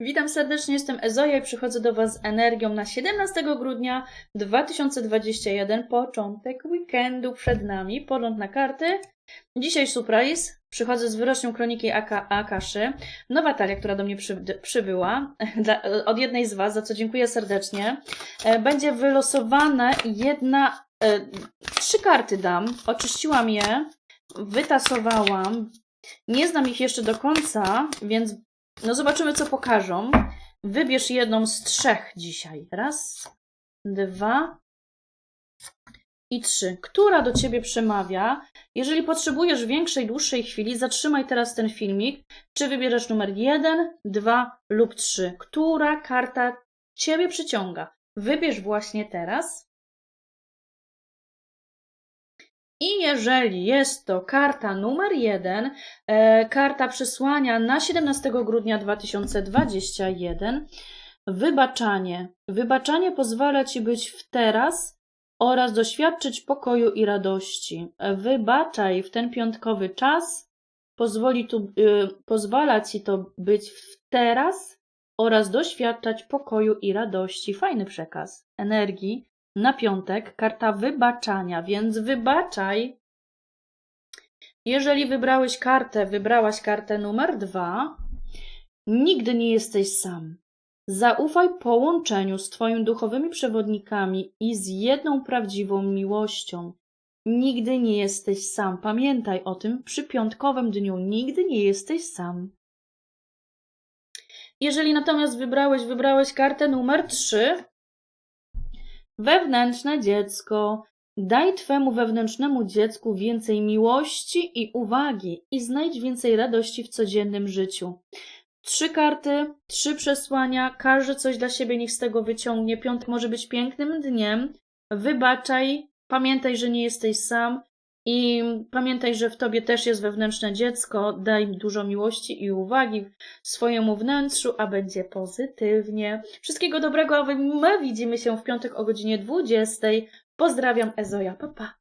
Witam serdecznie, jestem Ezoja i przychodzę do Was z energią na 17 grudnia 2021, początek weekendu przed nami, pogląd na karty. Dzisiaj surprise, przychodzę z wyrocznią kroniki AK Akaszy. Nowa talia, która do mnie przy, przybyła, dla, od jednej z Was, za co dziękuję serdecznie. E, Będzie wylosowane jedna, e, trzy karty dam, oczyściłam je, wytasowałam, nie znam ich jeszcze do końca, więc no zobaczymy, co pokażą. Wybierz jedną z trzech dzisiaj. Raz, dwa i trzy. Która do ciebie przemawia? Jeżeli potrzebujesz większej, dłuższej chwili, zatrzymaj teraz ten filmik. Czy wybierzesz numer jeden, dwa lub trzy? Która karta ciebie przyciąga? Wybierz właśnie teraz. I jeżeli jest to karta numer jeden, e, karta przesłania na 17 grudnia 2021, wybaczanie. Wybaczanie pozwala ci być w teraz oraz doświadczyć pokoju i radości. Wybaczaj w ten piątkowy czas, pozwoli tu, y, pozwala ci to być w teraz oraz doświadczać pokoju i radości. Fajny przekaz energii na piątek karta wybaczania, więc wybaczaj. Jeżeli wybrałeś kartę, wybrałaś kartę numer dwa, nigdy nie jesteś sam. Zaufaj połączeniu z Twoimi duchowymi przewodnikami i z jedną prawdziwą miłością. Nigdy nie jesteś sam. Pamiętaj o tym przy piątkowym dniu. Nigdy nie jesteś sam. Jeżeli natomiast wybrałeś, wybrałeś kartę numer 3, Wewnętrzne dziecko. Daj Twemu wewnętrznemu dziecku więcej miłości i uwagi i znajdź więcej radości w codziennym życiu. Trzy karty, trzy przesłania, każdy coś dla siebie niech z tego wyciągnie. Piątek może być pięknym dniem. Wybaczaj, pamiętaj, że nie jesteś sam i pamiętaj, że w tobie też jest wewnętrzne dziecko. Daj dużo miłości i uwagi swojemu wnętrzu, a będzie pozytywnie. Wszystkiego dobrego, a my widzimy się w piątek o godzinie 20. Pozdrawiam, Ezoja, papa. Pa.